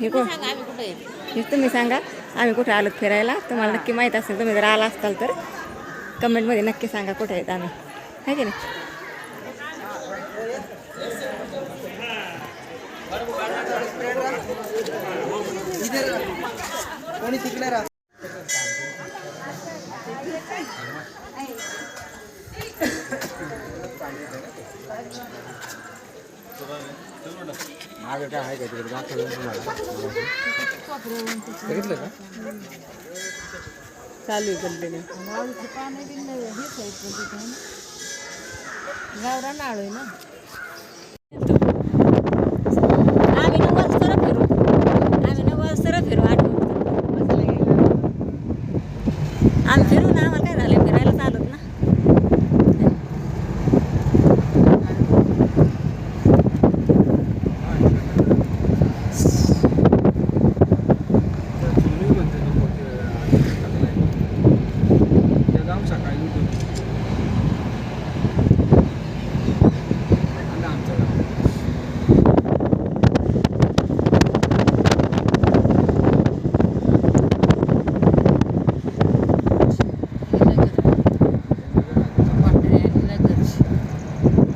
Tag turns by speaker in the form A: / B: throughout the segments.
A: हे. कोण? हे तुम्ही सांगा. आम्ही कुठे आलो फिरायला? तुम्हाला नक्की माहीत असेल तुम्ही जर आला असाल तर कमेंटमध्ये नक्की सांगा कुठे आहेत आम्ही. आहे की नाही?
B: कोणी तिकडे मागे काय आहे का तिकडे? दाखवलं तुम्हाला. बघितलं का?
A: चालू आहे कंटिन्यू.
C: गावरान आळू आहे ना
A: आम्ही नऊ वाजता फिरू आम्ही नऊ वाजता फिरू आठ आम्ही फिरू ना आम्हाला काय झालं फिरायला चालत ना
B: तुम्ही म्हणते तो मोठे त्या जाऊन सकाळी उठून आणि आमचं गाव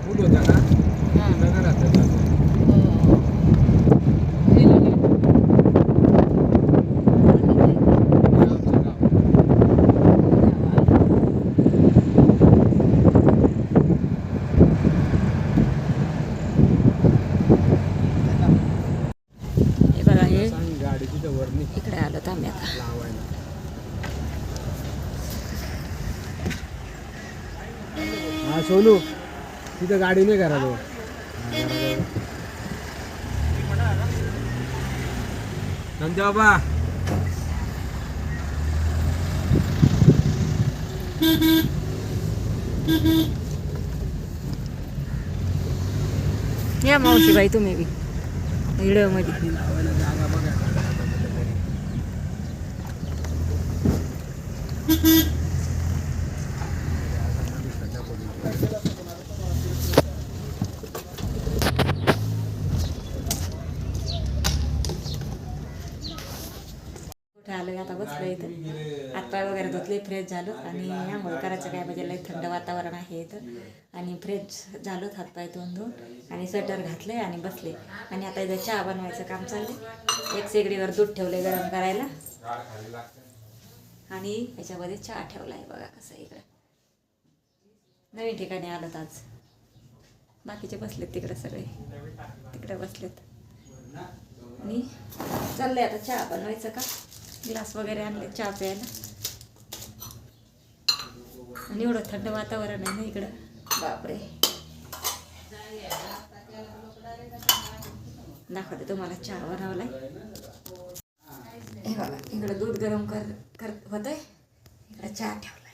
B: फुल होता ना नगरात जातो. आमचं गाव
A: हे बघा हे
B: सांग गाडी तिथं वर नाही
A: इकडे आलो तर आम्ही आता
B: लावायला हा सोनू तिथं गाडी नाही करा तो नंतर बाबा.
A: या मावशी बाई तुम्ही बी. व्हिडिओमध्ये.
B: लावायला जागा बघा
A: कुठे आलो आता बसलो इथं हातपाय वगैरे धुतले फ्रेश झालो. आणि आंघोळ करायचं काय? म्हणजे लई थंड वातावरण आहे इथं. आणि फ्रेश झालो हातपाय धुवून धुवून आणि स्वेटर घातले आणि बसले. आणि आता इथं चहा बनवायचं काम चाललंय. एक शेगडीवर दूध ठेवले गरम करायला. आणि याच्यामध्ये चहा ठेवला आहे बघा कसं इकडं. नवीन ठिकाणी आलोत आज. बाकीचे बसलेत तिकडं सगळे. तिकडे बसलेत. आणि चाललंय आता चहा बनवायचं का? ग्लास वगैरे आणले चहा प्यायला. आणि एवढं थंड वातावरण आहे ना इकडं. बापरे. दाखवते तुम्हाला चहा बनवलाय. हे बघा इकडं दूध गरम कर कर होतंय? इकडं चहा ठेवलाय.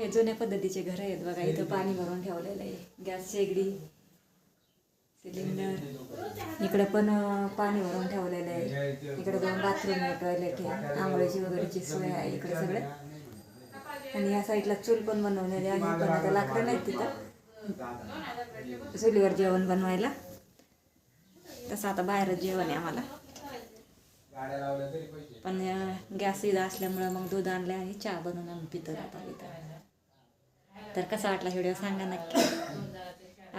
A: हे जुन्या पद्धतीचे घर आहेत बघा इथं पाणी भरून ठेवलेलं आहे. गॅस शेगडी सिलेंडर इकडे पण पाणी भरून ठेवलेलं आहे. इकडे दोन बाथरूम आहे टॉयलेट आहे. आंघोळीची वगैरेची सोय आहे इकडे सगळे. आणि या साईडला चूल पण बनवलेली आहे. पण आता लाकडं नाहीत तिथं. चुलीवर जेवण बनवायला. तसं आता बाहेरच जेवण आहे आम्हाला. पण गॅस इथं असल्यामुळं मग दूध आणलं आणि चहा बनवून आम्ही पितो आता इथं. तर कसा वाटला व्हिडिओ सांगा नक्की.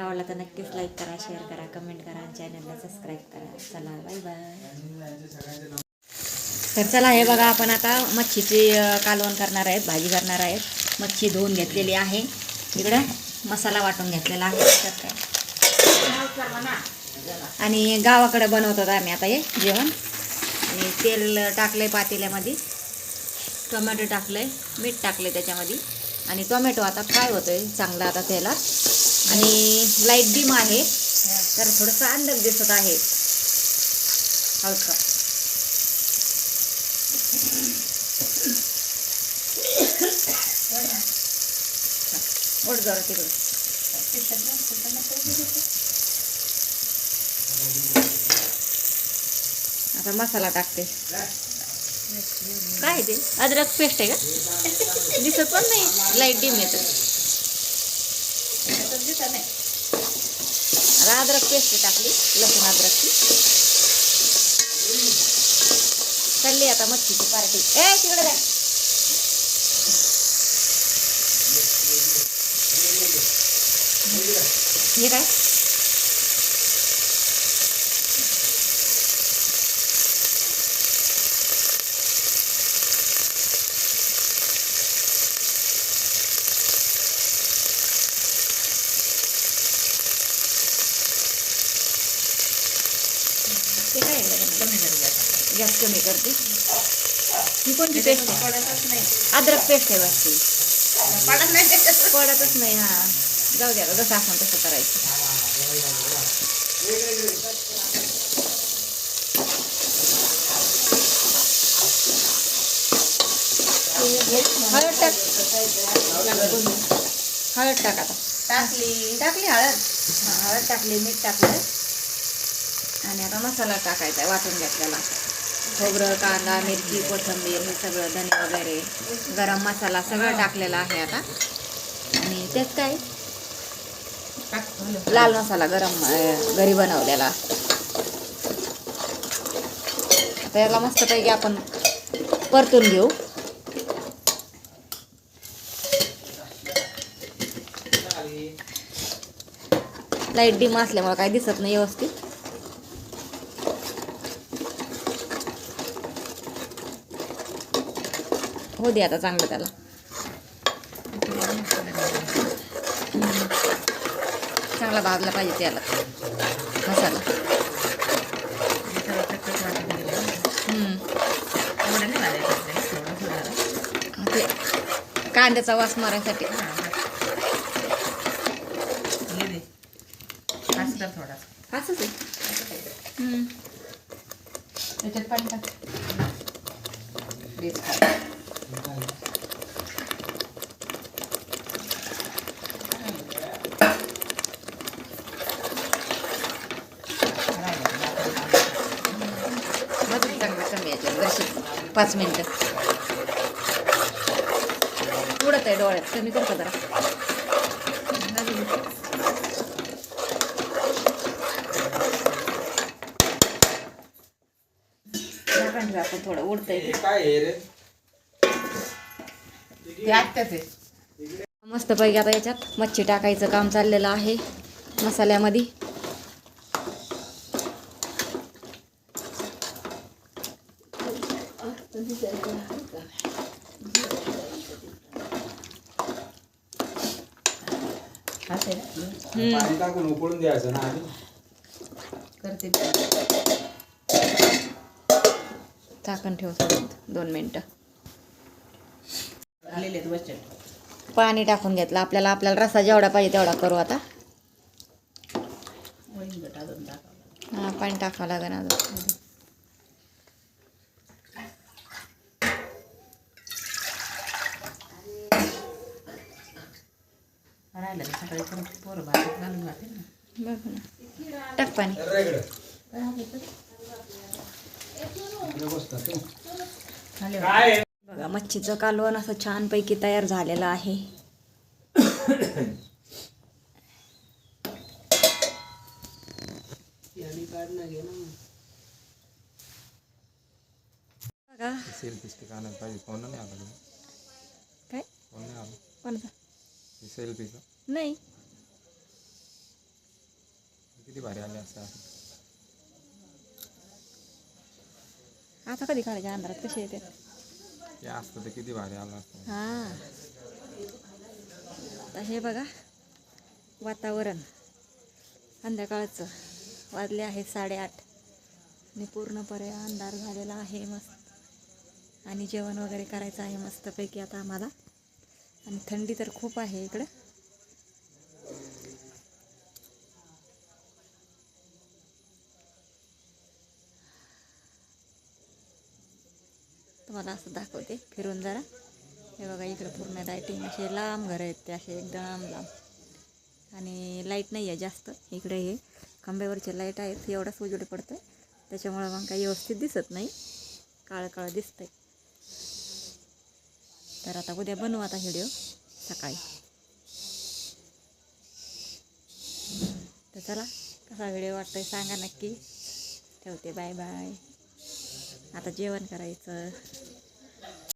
A: आवडला तर नक्कीच लाईक करा शेअर करा कमेंट करा चॅनलला सबस्क्राईब करा. चला बाय बाय तर चला हे बघा आपण आता मच्छीची कालवण करणार आहेत भाजी करणार आहेत. मच्छी धुवून घेतलेली आहे. इकडं मसाला वाटून घेतलेला आहे. आणि गावाकडे बनवतात आम्ही आता हे जेवण. आणि तेल टाकलंय पातेल्यामध्ये. टोमॅटो टाकलंय मीठ टाकलंय त्याच्यामध्ये. आणि टोमॅटो आता फ्राय होतोय चांगला आता त्याला. आणि लाइट डीम आहे. तर थोडंसं अंडक दिसत आहे. हलका. ओढ जरा आता मसाला टाकते. काय ते? अद्रक पेस्ट आहे का? दिसत पण नाही. लाइट डिम येतं. आता अद्रक पेस्ट टाकली लसूण अद्रकची चालली आता मच्छीची पार्टी ए तिकडे जाय हे काय ते काय आहे गॅस कमी करते. ही कोणती पेस्ट आहे? अद्रक पेस्ट आहे वाटते. पडतच नाही हा. जाऊ द्या जसं आपण तसं करायचं. हळद टाक. हळद टाक आता.
C: टाकली.
A: टाकली हळद? हा हळद टाकली मीठ टाकलं. आणि आता मसाला टाकायचा आहे वाटून घेतलेला. खोबरं कांदा मिरची कोथिंबीर हे सगळं धने वगैरे गरम मसाला सगळं टाकलेला आहे आता. आणि त्यात काय? लाल मसाला गरम घरी बनवलेला. आता याला मस्तपैकी आपण परतून घेऊ. लाइट डिम असल्यामुळे काही दिसत नाही व्यवस्थित. हो दे आता चांगलं त्याला. चांगला भाजला पाहिजे त्याला मसाला. ते कांद्याचा वास मारायसाठी असंच आहे हम्म.
C: त्याच्यात पाणी टाक
A: कमी याच्यात पाच मिनटं. उडत आहे डोळ्यात. कमी करतो जरा? झाकण आपण थोडं. उडतंय.
B: काय आहे रे?
C: ते आत्याच आहे.
A: मस्तपैकी आता याच्यात मच्छी टाकायचं काम चाललेलं आहे मसाल्यामध्ये.
B: टाकून उकळून द्यायचं ना आधी.
C: करते.
A: झाकण ठेव थोडं दोन मिनटं.
C: आलेले आहेत वचन.
A: पाणी टाकून घेतलं. आपल्याला आपल्याला रसा जेवढा पाहिजे तेवढा करू आता. हा पाणी टाकावं लागेल अजून. टाक पाणी. बघा मच्छीचं कालवण असं छानपैकी तयार झालेलं आहे. बघा.
B: सेल्फी स्टिक आणायला पाहिजे फोन नाही आला
A: काय?
B: फोन नाही आला
A: कोणाचा?
B: सेल्फीचा
A: नाही.
B: किती भारी आले असं
A: आता कधी काढायच्या अंधारात कसे येते?
B: ते असतं ते किती भारी आलं असतं.
A: हां. आता हे बघा वातावरण. संध्याकाळचं वाजले आहे साडेआठ. आणि पूर्णपणे अंधार झालेला आहे मस्त. आणि जेवण वगैरे करायचं आहे मस्तपैकी आता आम्हाला. आणि थंडी तर खूप आहे इकडं. तुम्हाला असं दाखवते. फिरून जरा. हे बघा इकडं पूर्ण लाईटिंग असे लांब घर आहेत ते असे एकदम लांब. आणि लाइट नाही आहे जास्त. इकडे हे खांब्यावरचे लाइट आहेत. एवढाच उजेड पडतं त्याच्यामुळं मग काही व्यवस्थित दिसत नाही. काळं काळं दिसतंय. तर आता उद्या बनवू आता व्हिडिओ सकाळी. तर चला कसा व्हिडिओ वाटतोय सांगा नक्की. ठेवते. बाय बाय आता जेवण करायचं.